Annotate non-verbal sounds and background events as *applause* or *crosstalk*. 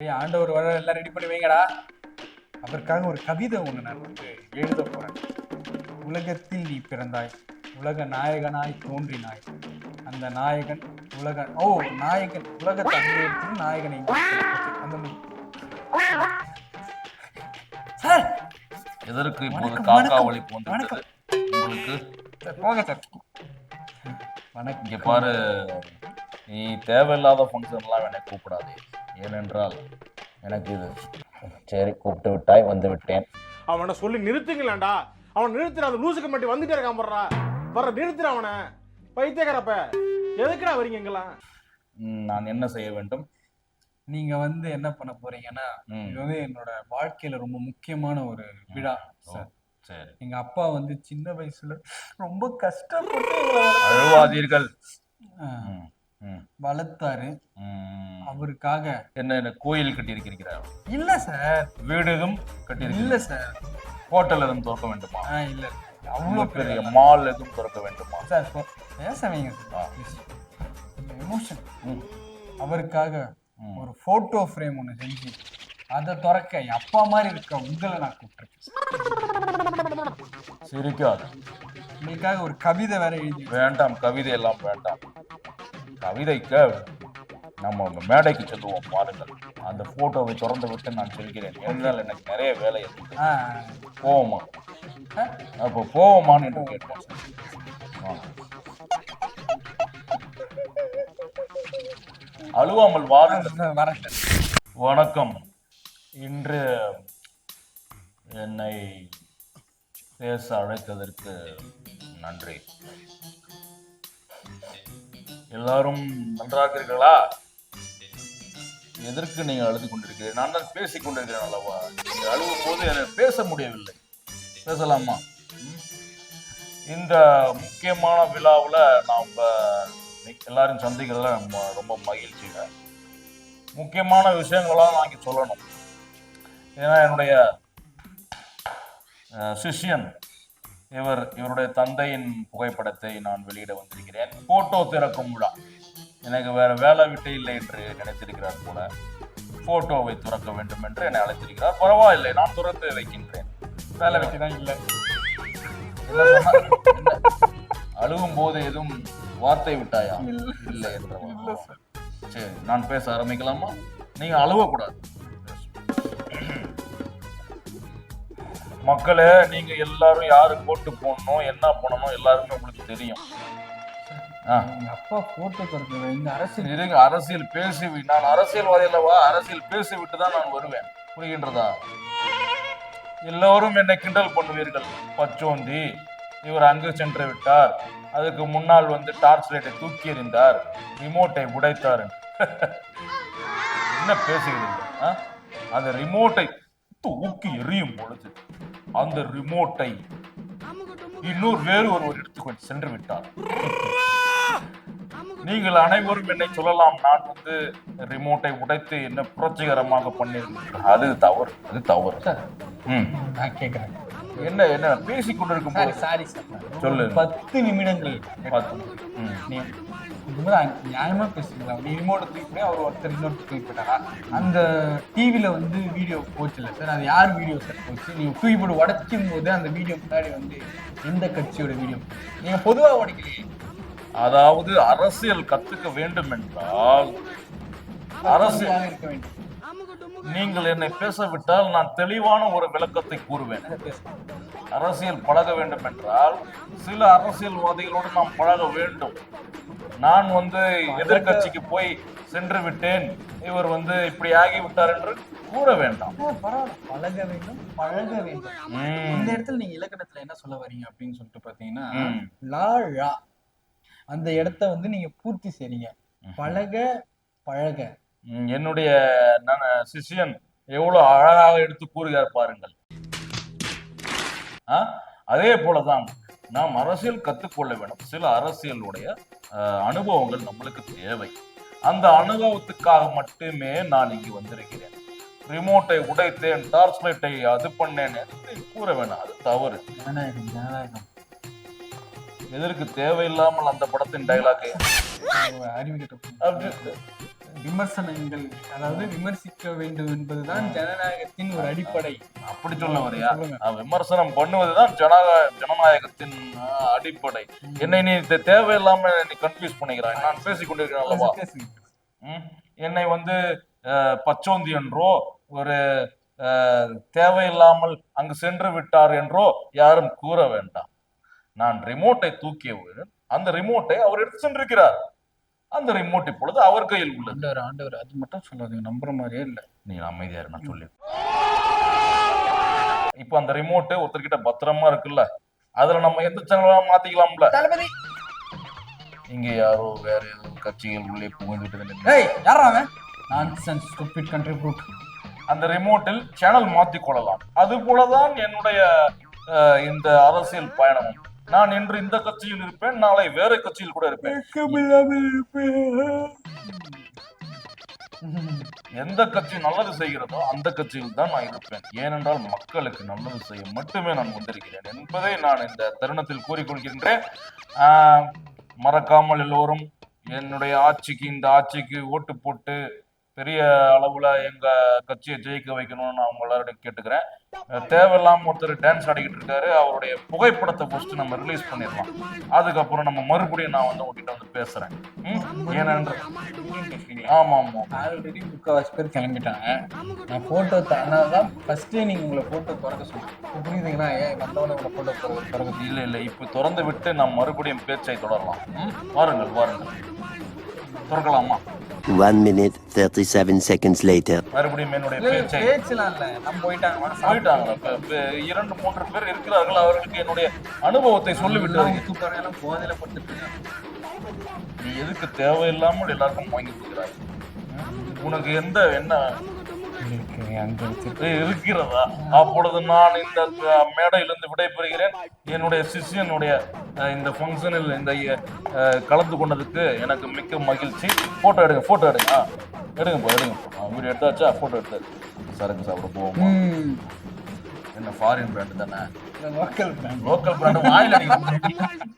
ஏய் ஆண்டவர் வர எல்லாம் ரெடி பண்ணி வைங்கடா. அதற்காக ஒரு கவிதை ஒன்று நான் வந்து எழுத போறேன். உலகத்தில் நீ பிறந்தாய் உலக நாயகனாய் தோன்றினாய். அந்த நாயகன் உலக ஓ நாயகன் உலக தமிழகத்தில் நாயகனை அந்த. சார்! எதற்கு இப்போது காக்கா ஒளி போன்றது. உங்களுக்கு? போங்க சார். வணக்கம். இங்க பாரு நீ தேவையில்லாத ஃபங்க்ஷன்லாம் என்னை கூப்பிடாதே. ஏனென்றால் எனக்கு இது. சரி கூப்பிட்டு விட்டாய் வந்து விட்டேன். அவனை சொல்லி நிறுத்துங்களேன்டா. அவன் நிறுத்துற அந்த லூசுக்கு மட்டும் வந்துட்டே இருக்கான் போடுறா வர நிறுத்துற அவனை. பைத்தியக்காரப்ப. எதுக்குடா வரீங்க இங்கெல்லாம்? ம், நான் என்ன செய்ய வேண்டும்? நீங்க வந்து என்ன பண்ண போறீங்கன்னா இது வந்து என்னோட வாழ்க்கையில ரொம்ப முக்கியமான ஒரு விழா சார். சரி. எங்க அப்பா வந்து சின்ன வயசுல ரொம்ப கஷ்டப்பட்டு. அழுவாதீர்கள். வளர்த்தாரு. அவருக்காக. என்ன என்ன கோயில் கட்டியிருக்கிறீர்களா இல்ல சார். வீடு எதுவும் கட்டியிருக்கிறீர்கள் இல்ல சார். ஹோட்டல் எதுவும் திறக்க வேண்டுமா? இல்ல. அவ்வளோ பெரிய மால் எதுவும் திறக்க வேண்டுமா? சார் பேச வைங்க. எமோஷன் ம், அவருக்காக. ஒரு போட்டோ ஃப்ரேம் ஒன்று செஞ்சு அதை திறக்க என் அப்பா மாதிரி இருக்க உங்களை நான் கூப்பிட்டுருக்கேன் சிரிக்காது. உங்களுக்காக ஒரு கவிதை வேற எழுதி வேண்டாம் கவிதை எல்லாம் வேண்டாம். கவிதைக்கு நம்ம உங்க மேடைக்கு செல்லுவோம் பாருங்கள். அந்த போட்டோவை திறந்து விட்டு நான் செல்கிறேன். என்றால் எனக்கு நிறைய வேலை இருக்கு போவோமா? அப்போ போவோமான்னு என்று கேட்டேன். அழுவாமல் வாருங்கள் வணக்கம். இன்று என்னை பேச அழைத்ததற்கு நன்றி. எல்லாரும் நன்றாக இருக்கிறீர்களா எதற்கு நீங்க அழுது கொண்டிருக்கிறீர்கள்? நான் தான் பேசிக் கொண்டிருக்கிறேன் அல்லவா? நீங்க அழுகும் போது எனக்கு பேச முடியவில்லை. பேசலாமா? இந்த முக்கியமான விழாவில் நாம் எல்லாரும் சந்திக்கிறதுல நம்ம ரொம்ப மகிழ்ச்சிங்க. முக்கியமான விஷயங்களாம் நான் இங்கே சொல்லணும். ஏன்னா என்னுடைய சிஷியன் இவர் இவருடைய தந்தையின் புகைப்படத்தை நான் வெளியிட வந்திருக்கிறேன். போட்டோ திறக்கும் விழா. எனக்கு வேற வேலை விட்டு இல்லை என்று நினைத்திருக்கிறார் போல. போட்டோவை துறக்க வேண்டும் என்று என்னை அழைத்திருக்கிறார். பரவாயில்லை நான் துறந்து வைக்கின்றேன். வேலை வெட்டி தான் இல்லை? அழுகும் போது எதுவும் வார்த்தை விட்டாயா? இல்லை. என்ற சரி நான் பேச ஆரம்பிக்கலாமா? நீங்க அழுவக்கூடாது. மக்களே நீங்க எல்லாரும் யாரு போட்டு போடணும் என்ன பண்ணணும் எல்லாருமே உங்களுக்கு தெரியும். அப்பா போட்டோ இந்த அரசியல் இருங்க அரசியல் பேசி நான் அரசியல்வாதி அல்லவா அரசியல் பேசி விட்டு தான் நான் வருவேன். புரிகின்றதா? எல்லோரும் என்னை கிண்டல் பண்ணுவீர்கள். பச்சோந்தி இவர் அங்கு சென்று விட்டார். அதுக்கு முன்னால் வந்து டார்ச் லைட்டை தூக்கி எறிந்தார். ரிமோட்டை உடைத்தார். *laughs* என்ன பேசுகிறீர்கள் ஆ? அந்த ரிமோட்டை தூக்கி எறியும் பொழுது. அந்த ரிமோட்டை இன்னொரு வேறு ஒருவர் எடுத்துக்கொண்டு சென்று விட்டார் நீங்கள் அனைவரும் என்னை சொல்லலாம் நான் வந்து ரிமோட்டை உடைத்து என்ன புரட்சிகரமாக பண்ணியிருக்கேன் அது தவறு அது தவறு. நான் கேட்குறேன் என்ன என்ன பேசிக் கொண்டிருக்கும் சாரி சொல்லு. பத்து நிமிடங்கள் பார்த்து. ம். நீ இது மாதிரி அங்க- நியாயமா பேசுறீங்களா? ரிமோட் தூக்கி போய் அவர் ஒருத்தர் இன்னொரு தூக்கி போயிட்டாரா அந்த டிவில வந்து வீடியோ போச்சுல்ல சார் அது யார் வீடியோ சார் போச்சு? நீங்க தூக்கி போட்டு உடைக்கும் போது அந்த வீடியோ முன்னாடி வந்து எந்த கட்சியோட வீடியோ நீங்க பொதுவா உடைக்கலையே. அதாவது அரசியல் கத்துக்க வேண்டும் என்றால் அரசியல் பொதுவாக இருக்க வேண்டும். நீங்கள் என்னை பேச விட்டால் நான் தெளிவான ஒரு விளக்கத்தை கூறுவேன். அரசியல் பழக வேண்டும் என்றால் சில அரசியல்வாதிகளோடு நாம் பழக வேண்டும். நான் வந்து எதிர்க்கட்சிக்கு போய் சென்று விட்டேன். இவர் வந்து இப்படி ஆகிவிட்டார் என்று கூற வேண்டாம். பழக வேண்டும் பழக வேண்டும். இந்த இடத்துல நீங்க இலக்கணத்துல என்ன சொல்ல வரீங்க அப்படின்னு சொல்லிட்டு பாத்தீங்கன்னா. லா அந்த இடத்த வந்து நீங்க பூர்த்தி செய்றீங்க. பழக பழக. என்னுடைய சிஷியன் எவ்வளவு அழகாக எடுத்து கூறுகிறார் பாருங்கள்? அதே போலதான் நாம் அரசியல் கற்றுக்கொள்ள வேண்டும். சில அரசியலுடைய அனுபவங்கள் நம்மளுக்கு தேவை. அந்த அனுபவத்துக்காக மட்டுமே நான் இங்கு வந்திருக்கிறேன். ரிமோட்டை உடைத்தேன் டார்ச் லைட்டை அது பண்ணேன் என்று கூற வேணாம் அது தவறு. எதற்கு தேவையில்லாமல் அந்த படத்தின் டைலாக் அறிவு கிட்ட அப்படி விமர்சனங்கள் அதாவது விமர்சிக்க வேண்டும் என்பதுதான் ஜனநாயகத்தின் ஒரு அடிப்படை. அப்படி சொல்ல வரியா விமர்சனம் பண்ணுவதுதான் ஜனநாயக ஜனநாயகத்தின் அடிப்படை. என்னை நீ தேவையில்லாம நீ கன்ஃபியூஸ் பண்ணிக்கிறாய். நான் பேசிக் கொண்டிருக்கிறேன் அல்லவா? என்னை வந்து பச்சோந்தி என்றோ ஒரு தேவையில்லாமல் அங்கு சென்று விட்டார் என்றோ யாரும் கூற வேண்டாம். நான் ரிமோட்டை தூக்கியவுடன் அந்த ரிமோட்டை அவர் எடுத்து சென்றிருக்கிறார். அந்த ரிமோட் இப்பொழுது அவர் கையில் உள்ளது. ஆண்டவர் ஆண்டவர் அது மட்டும் சொல்லாதீங்க நம்புற மாதிரியே இல்ல. நீ அமைதியா இரு, நான் சொல்லி இப்போ அந்த ரிமோட் ஒருத்தர்கிட்ட பத்திரமா இருக்குல்ல அதுல நம்ம எந்த சேனலா மாத்திக்கலாம்ல? தளபதி! இங்க யாரோ வேற ஏதோ கட்சிகள் உள்ளே புகுந்துட்டு யாரா அவன்? நான்சென்ஸ் ஸ்டூபிட் கண்ட்ரி ப்ரூட் அந்த ரிமோட்டில் சேனல் மாத்திக் கொள்ளலாம். அது போலதான் என்னுடைய இந்த அரசியல் பயணம் நான் இன்று இந்த கட்சியில் இருப்பேன் நாளை வேற கட்சியில் கூட இருப்பேன். எந்த கட்சி நல்லது செய்கிறதோ அந்த கட்சியில் தான் நான் இருப்பேன். ஏனென்றால் மக்களுக்கு நல்லது செய்ய மட்டுமே நான் வந்திருக்கிறேன் என்பதை நான் இந்த தருணத்தில் கூறிக்கொள்கின்றேன். மறக்காமல் எல்லோரும் என்னுடைய ஆட்சிக்கு இந்த ஆட்சிக்கு ஓட்டு போட்டு பெரிய அளவுல எங்க கட்சியை ஜெயிக்க வைக்கணும்னு நான் உங்க எல்லாரும் கேட்டுக்கிறேன். தேவையில்லாம ஒருத்தர் டான்ஸ் ஆடிக்கிட்டு இருக்காரு அவருடைய புகைப்படத்தை ஃபர்ஸ்ட் நம்ம ரிலீஸ் பண்ணிடலாம். அதுக்கப்புறம் நம்ம மறுபடியும் நான் வந்து உங்ககிட்ட வந்து பேசுறேன். ம்? ஏனென்றால் ஆமா ஆமா ஆல்ரெடி முக்கால்வாசி பேர் கிளம்பிட்டாங்க. நான் போட்டோ தான் ஃபர்ஸ்டே நீங்க உங்களை போட்டோ திறக்க இப்ப புரியுதுங்களா? ஏன் வந்தவன உங்களை போட்டோ திறக்க இல்ல இல்ல. இப்ப திறந்து விட்டு நாம் மறுபடியும் பேச்சை தொடரலாம்? வாருங்கள் வாருங்கள். திறக்கலாமா? One minute, 37 seconds later. மறுபடியும் என்னுடைய பேச்சை பேச்செல்லாம் இல்ல நம்ம போயிட்டாங்க. போயிட்டாங்க. இப்ப- இரண்டு மூன்று பேர் இருக்கிறார்கள். அவர்களுக்கு என்னுடைய அனுபவத்தை சொல்லிவிட்டு எல்லாம் போதையில பட்டுட்டு நீ எதுக்கு தேவையில்லாமல் எல்லாருக்கும் வாங்கி கொடுக்கிறாய்? ம்? உனக்கு எந்த என்ன அங்க இது இருக்கிறதா? அப்பொழுது நான் இந்த மேடையிலிருந்து விடைபெறுகிறேன். என்னுடைய சிஷியனுடைய இந்த ஃபங்க்ஷனில் இந்த கலந்து கொண்டதுக்கு எனக்கு மிக்க மகிழ்ச்சி. போட்டோ எடுங்க போட்டோ எடுங்க. ஆ, எடுங்கப்பா எடுங்க. வீடியோ எடுத்தாச்சா? போட்டோ எடுத்து. சரக்கு சாப்பிட போவோமா? என்ன ஃபாரின் பிராண்ட் தானே? லோக்கல் பிராண்ட் லோக்கல் பிராண்ட் வாயில்